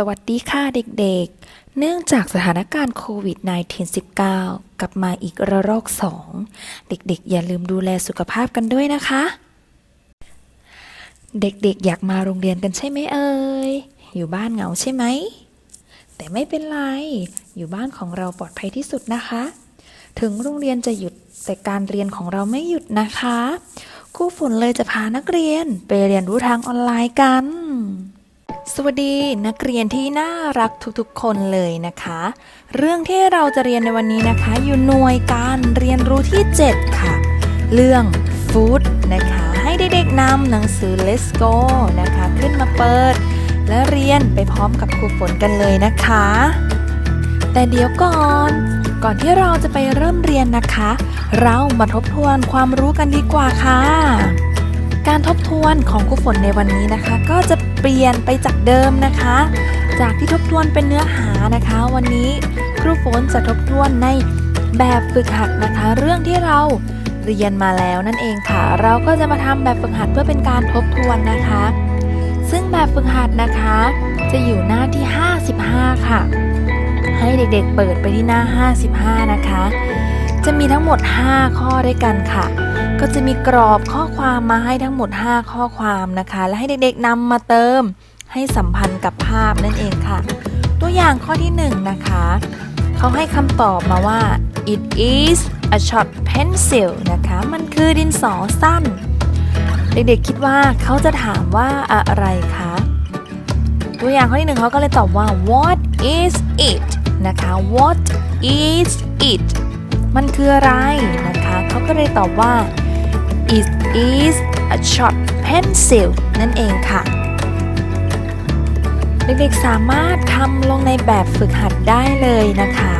สวัสดีค่ะเด็กๆ เนื่องจากสถานการณ์โควิด -19 กลับมาอีกระลอกสอง เด็กๆ อย่าลืมดูแลสุขภาพกันด้วยนะคะ เด็กๆ อยากมาโรงเรียนกันใช่ไหมเอ่ย อยู่บ้านเหงาใช่ไหม แต่ไม่เป็นไร อยู่บ้านของเราปลอดภัยที่สุดนะคะ ถึงโรงเรียนจะหยุดแต่การเรียนของเราไม่หยุดนะคะครูฝนเลยจะพานักเรียนไปเรียนรู้ทางออนไลน์กัน สวัสดีนักเรียนที่น่ารักทุกๆ คนเลยนะคะ เรื่องที่เราจะเรียนในวันนี้นะคะ อยู่หน่วยการเรียนรู้ที่ 7 ค่ะ เรื่อง Food นะคะ ให้เด็กๆนำหนังสือ Let's Go นะคะ ขึ้นมาเปิด และเรียนไปพร้อมกับครูฝนกันเลยนะคะ แต่เดี๋ยวก่อนก่อนที่เราจะไปเริ่มเรียนนะคะ เรามาทบทวนความรู้กันดีกว่าค่ะ การทบทวนของครูฝนในวันนี้นะคะ ก็จะ เปลี่ยนไปจากเดิมนะคะ จากที่ทบทวนเป็นเนื้อหานะคะ วันนี้ครูฝนจะทบทวนในแบบฝึกหัดนะคะ เรื่องที่เราเรียนมาแล้วนั่นเองค่ะ เราก็จะมาทำแบบฝึกหัดเพื่อเป็นการทบทวนนะคะ ซึ่งแบบฝึกหัดนะคะ จะอยู่หน้าที่ 55 ค่ะ ให้เด็กๆเปิดไปที่หน้า 55 นะคะ จะมีทั้งหมด 5 ข้อด้วยกันค่ะ ก็จะมีกรอบข้อความมาให้ทั้งหมด 5 ข้อความนะคะ และให้เด็กๆนำมาเติมให้สัมพันธ์กับภาพนั่นเองค่ะ ตัวอย่างข้อที่ 1 นะคะ เขาให้คำตอบมาว่า it is a short pencil นะคะ มันคือดินสอสั้น เด็กๆคิดว่าเขาจะถามว่าอะไรคะ ตัวอย่างข้อที่หนึ่งเขาก็เลยตอบว่า what is it นะคะ what is it มันคืออะไรนะคะ เขาก็เลยตอบว่า is a short pencil นั่นเองค่ะ เด็กๆสามารถทำลงในแบบฝึกหัดได้เลยนะคะ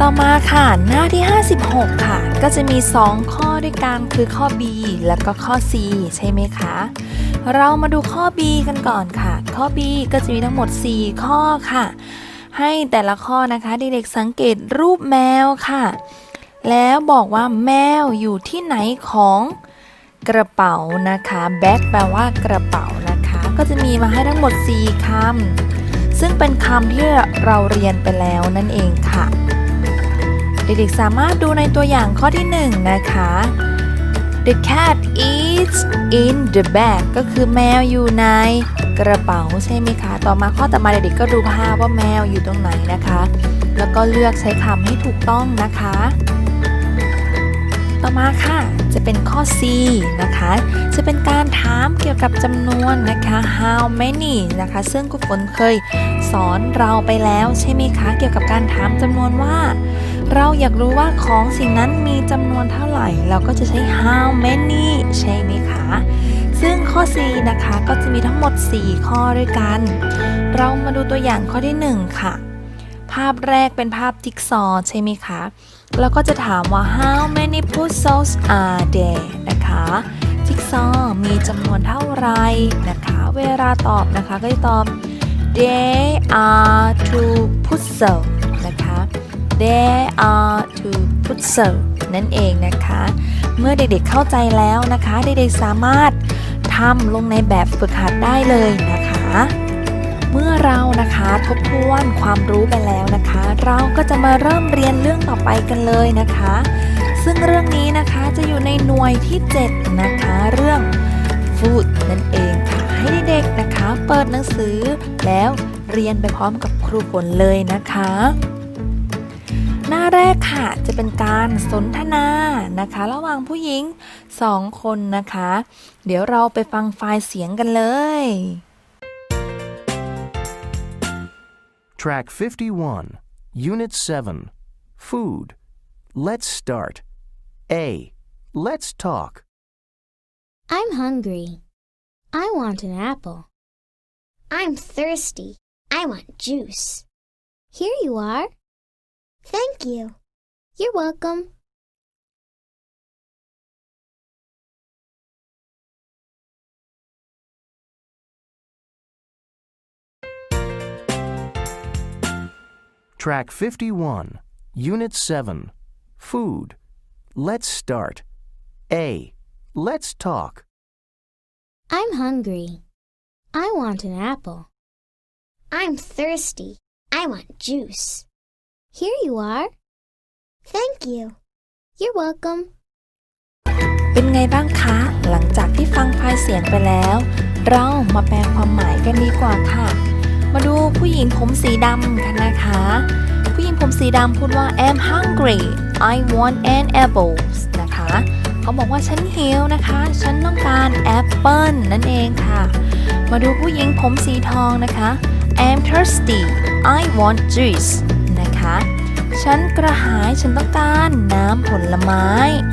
ต่อมาค่ะหน้าที่ 56 ค่ะ ก็จะมี 2 ข้อด้วยกันคือข้อ B และก็ข้อ C ใช่ไหมคะ เรามาดูข้อ B กันก่อนค่ะ ข้อ B ก็จะมีทั้งหมด 4 ข้อค่ะ ให้แต่ละข้อนะคะเด็กๆสังเกตรูปแมวค่ะแล้วบอกว่าแมวอยู่ที่ไหนของ กระเป๋านะคะแบ็คแปลว่ากระเป๋านะคะ ก็จะมีมาให้ทั้งหมด 4คำซึ่งเป็นคำที่เราเรียนไปแล้วนั่นเองค่ะ เด็กๆสามารถดูในตัวอย่างข้อที่ 1 นะคะ The cat is in the bag ก็คือแมวอยู่ในกระเป๋าใช่ไหมคะ ต่อมาข้อต่อมาเด็กๆก็ดูภาพว่าแมวอยู่ตรงไหนนะคะ แล้วก็เลือกใช้คำให้ถูกต้องนะคะ ต่อมาค่ะ จะเป็นข้อ C นะคะ จะเป็นการถามเกี่ยวกับจำนวนนะคะ how many นะคะ ซึ่งครูฝนเคยสอนเราไปแล้วใช่ไหมคะ เกี่ยวกับการถามจำนวนว่า เราอยากรู้ว่าของสิ่งนั้นมีจำนวนเท่าไหร่ เราก็จะใช้ how many ใช่ไหมคะ ซึ่งข้อ C นะคะก็จะมีทั้งหมด 4 ข้อด้วยกัน เรามาดูตัวอย่างข้อที่ 1 ค่ะ ภาพแรกเป็นภาพจิ๊กซอว์ใช่ไหมคะ แล้วก็จะถามว่า how many puzzles are there นะคะจิ๊กซอมีจำนวนเท่าไหรนะคะ เวลาตอบนะคะก็จะตอบ there are two puzzles นะคะ there are two puzzles นั่นเองนะคะ เมื่อเด็กๆเข้าใจแล้วนะคะ เด็กๆสามารถทำลงในแบบฝึกหัดได้เลยนะคะ เมื่อเรานะคะทบทวนความรู้ไปแล้วนะคะ เราก็จะมาเริ่มเรียนเรื่องต่อไปกันเลยนะคะ ซึ่งเรื่องนี้นะคะจะอยู่ในหน่วยที่ 7 นะคะ เรื่อง food นั่นเองค่ะ ให้เด็กๆนะคะ เปิดหนังสือแล้วเรียนไปพร้อมกับครูฝนเลยนะคะ หน้าแรกค่ะจะเป็นการสนทนานะคะ ระหว่างผู้หญิงสองคนนะคะ เดี๋ยวเราไปฟังไฟล์เสียงกันเลย Track 51, Unit 7 Food. Let's start. A. Let's talk. I'm hungry. I want an apple. I'm thirsty. I want juice. Here you are. Thank you. You're welcome. Track 51, Unit 7 Food. Let's start. A. Let's talk. I'm hungry. I want an apple. I'm thirsty. I want juice. Here you are. Thank you. You're welcome. เป็นไงบ้างคะ หลังจากที่ฟังไฟล์เสียงไปแล้ว เรามาแปลความหมายกันดีกว่าค่ะ มาดูผู้หญิงผมสีดำกันนะคะ ผู้หญิงผมสีดำพูดว่า I'm hungry I want an apple นะคะเขาบอกว่าฉันหิวนะคะ ฉันต้องการแอปเปิลนั่นเองค่ะ มาดูผู้หญิงผมสีทองนะคะ I'm thirsty I want juice นะคะ ฉันกระหายฉันต้องการน้ำผลไม้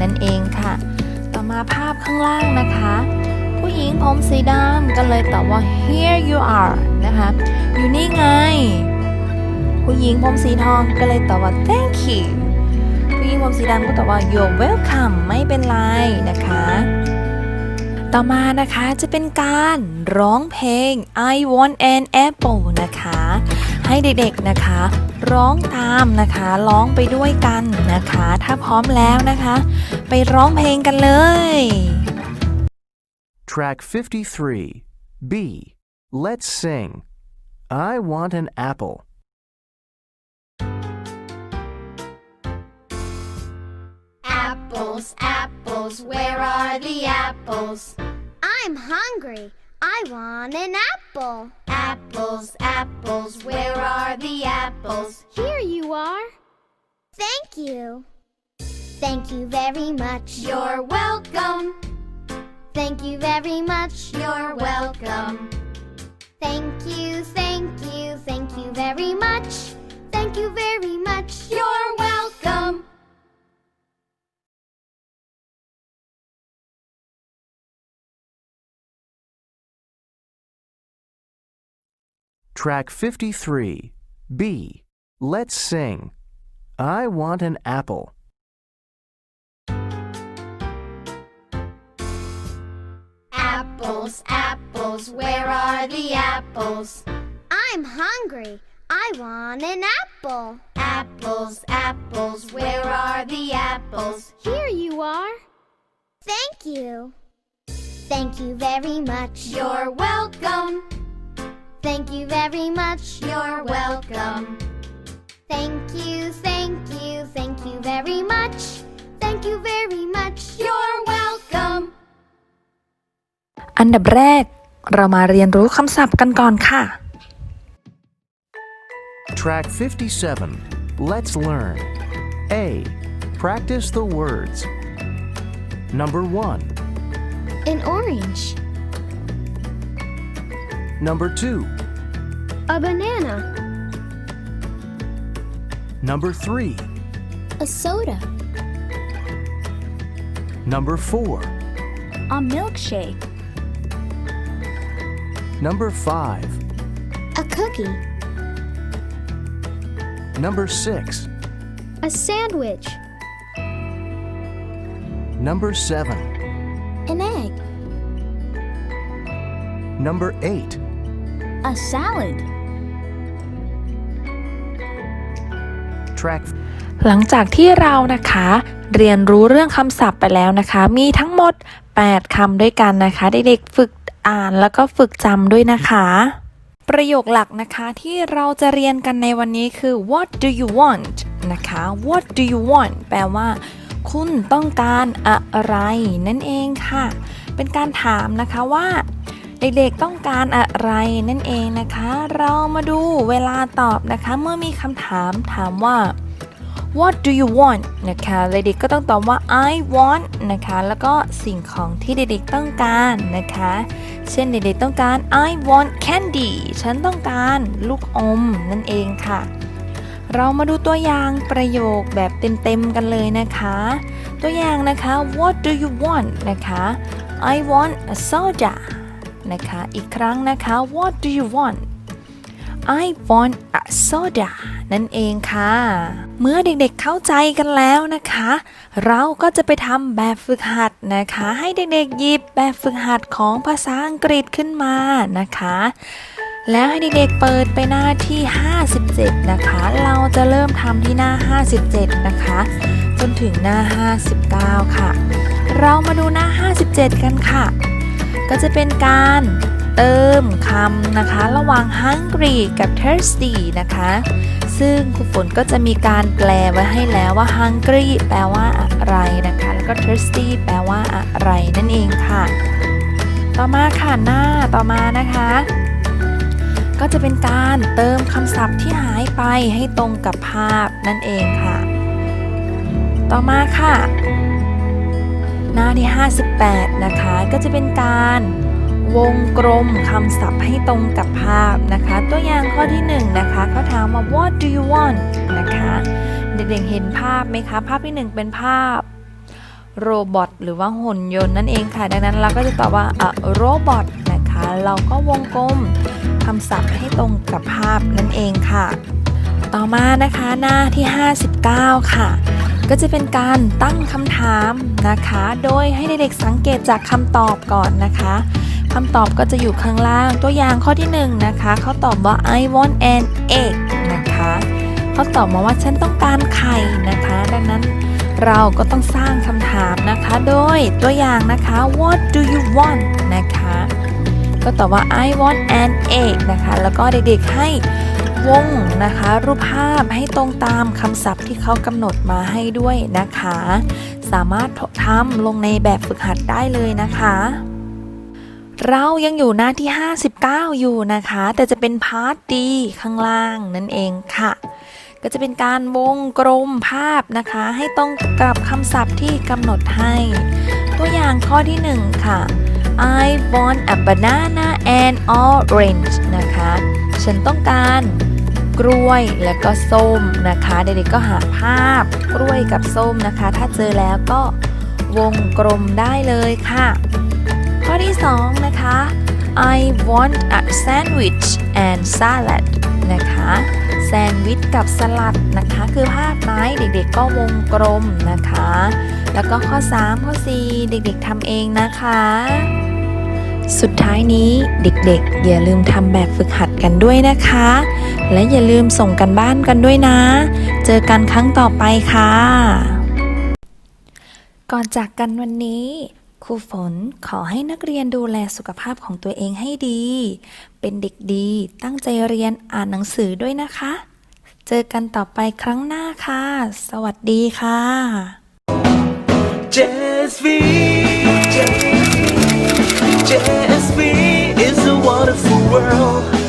นั่นเองค่ะ ต่อมาภาพข้างล่างนะคะ ญิงผมสีดำก็เลยตอบว่า here you are นะคะ อยู่นี่ไง ผู้หญิงผมสีทองก็เลยตอบว่า thank you ผู้หญิงผมสีดำก็ตอบว่า you're welcome ไม่เป็นไรนะคะ ต่อมานะคะจะเป็นการร้องเพลง I want an apple นะคะ ให้เด็กๆนะคะ ร้องตามนะคะร้องไปด้วยกันนะคะ ถ้าพร้อมแล้วนะคะ ไปร้องเพลงกันเลย Track 53, B. Let's sing. I want an apple. Apples, apples, where are the apples? I'm hungry. I want an apple. Apples, apples, where are the apples? Here you are. Thank you. Thank you very much. You're welcome. Thank you very much. You're welcome. Thank you, thank you, thank you very much. Thank you very much. You're welcome. Track 53, B. Let's sing. I want an apple. Apples, apples, where are the apples? I'm hungry. I want an apple. Apples, apples, where are the apples? Here you are. Thank you. Thank you very much. You're welcome. Thank you very much. You're welcome. Thank you, thank you, thank you very much. Thank you very much. You're welcome. อันดับแรก เรามาเรียนรู้คำศัพท์กันก่อนค่ะ Track 57. Let's learn. A. Practice the words. Number 1. An orange. Number 2. A banana. Number 3. A soda. Number 4. A milkshake. Number 5. A cookie. Number 6. A sandwich. Number 7. An egg. Number 8. A salad. Track หลังจากที่เรานะคะ เรียนรู้เรื่องคำศัพท์ไปแล้วนะคะ มีทั้งหมด 8คำด้วยกันนะคะ เด็กๆฝึก อ่านแล้วก็ฝึกจำด้วยนะคะ ประโยคหลักนะคะที่เราจะเรียนกันในวันนี้คือ what do you want นะคะ what do you want แปลว่า คุณต้องการอะไร นั่นเองค่ะ เป็นการถามนะคะว่า เด็กๆต้องการอะไรนั่นเองนะคะ เรามาดูเวลาตอบนะคะ เมื่อมีคำถามถามว่า what do you want นะคะเด็กๆก็ต้องตอบว่า I want นะคะ แล้วก็สิ่งของที่เด็กๆต้องการนะคะ เช่นเด็กๆต้องการ I want candy ฉันต้องการลูกอมนั่นเองค่ะ เรามาดูตัวอย่างประโยคแบบเต็มๆกันเลยนะคะ ตัวอย่างนะคะ what do you want นะคะ I want a soda นะคะ อีกครั้งนะคะ what do you want I want a soda นั่นเองค่ะ เมื่อเด็กๆเข้าใจกันแล้วนะคะ เราก็จะไปทำแบบฝึกหัดนะคะ ให้เด็กๆหยิบแบบฝึกหัดของภาษาอังกฤษขึ้นมานะคะ แล้วให้เด็กๆเปิดไปหน้าที่ 57 นะคะ เราจะเริ่มทำที่หน้า 57 นะคะ จนถึงหน้า 59 ค่ะ เรามาดูหน้า 57 กันค่ะ ก็จะเป็นการ เติมคำนะคะ ระหว่าง hungry กับ thirsty นะคะ ซึ่งครูฝนก็จะมีการแปลไว้ให้แล้วว่า hungry แปลว่าอะไรนะคะ แล้วก็ thirsty แปลว่าอะไรนั่นเองค่ะ ต่อมาค่ะหน้าต่อมานะคะ ก็จะเป็นการเติมคำศัพท์ที่หายไปให้ตรงกับภาพนั่นเองค่ะ ต่อมาค่ะ หน้าที่ 58 นะคะ ก็จะเป็นการ วงกลมคำศัพท์ให้ตรงกับภาพนะคะ ตัวอย่างข้อที่1นะคะเขาถามว่า what do you want นะคะ เด็กๆเห็นภาพไหมคะ ภาพที่ 1 เป็นภาพโรบอทหรือว่าหุ่นยนต์นั่นเองค่ะ ดังนั้นเราก็จะตอบว่า a robot นะคะ เราก็วงกลมคำศัพท์ให้ตรงกับภาพนั่นเองค่ะ ต่อมานะคะหน้าที่ 59 ค่ะ ก็จะเป็นการตั้งคำถามนะคะ โดยให้เด็กๆสังเกตจากคำตอบก่อนนะคะ คำตอบก็จะอยู่ข้างล่าง ตัวอย่างข้อที่ 1 นะคะเขาตอบว่า I want an egg นะคะเขาตอบมาว่าฉันต้องการไข่นะคะ ดังนั้นเราก็ต้องสร้างคำถามนะคะ โดยตัวอย่างนะคะ What do you want นะคะ ก็ตอบว่า I want an egg นะคะ แล้วก็เด็กๆให้วงนะคะ รูปภาพให้ตรงตามคำศัพท์ที่เขากำหนดมาให้ด้วยนะคะ สามารถทำลงในแบบฝึกหัดได้เลยนะคะ เรายังอยู่หน้าที่ 59 อยู่นะคะ แต่จะเป็นพาร์ทดีข้างล่างนั่นเองค่ะ ก็จะเป็นการวงกลมภาพนะคะ ให้ตรงกับคำศัพท์ที่กำหนดให้ ตัวอย่างข้อที่ 1 ค่ะ I want a banana and orange นะคะ ฉันต้องการกล้วยแล้วก็ส้มนะคะ เด็กๆก็หาภาพกล้วยกับส้มนะคะ ถ้าเจอแล้วก็วงกลมได้เลยค่ะ ข้อที่ 2 นะคะ I want a sandwich and salad นะคะแซนด์วิชกับสลัดนะคะ คือภาพไม้เด็กๆก็วงกลมนะคะ แล้วก็ข้อ 3 ข้อ 4 เด็กๆทำเองนะคะ สุดท้ายนี้เด็กๆ อย่าลืมทำแบบฝึกหัดกันด้วยนะคะ และอย่าลืมส่งกันบ้านกันด้วยนะ เจอกันครั้งต่อไปค่ะ ก่อนจากกันวันนี้ รูฝนขอให้นักเรียนดูแลสุขภาพของตัวเองให้ดี เป็นเด็กดีตั้งใจเรียนอ่านหนังสือด้วยนะคะ เจอกันต่อไปครั้งหน้าค่ะ สวัสดีค่ะ JSV JSV is a wonderful world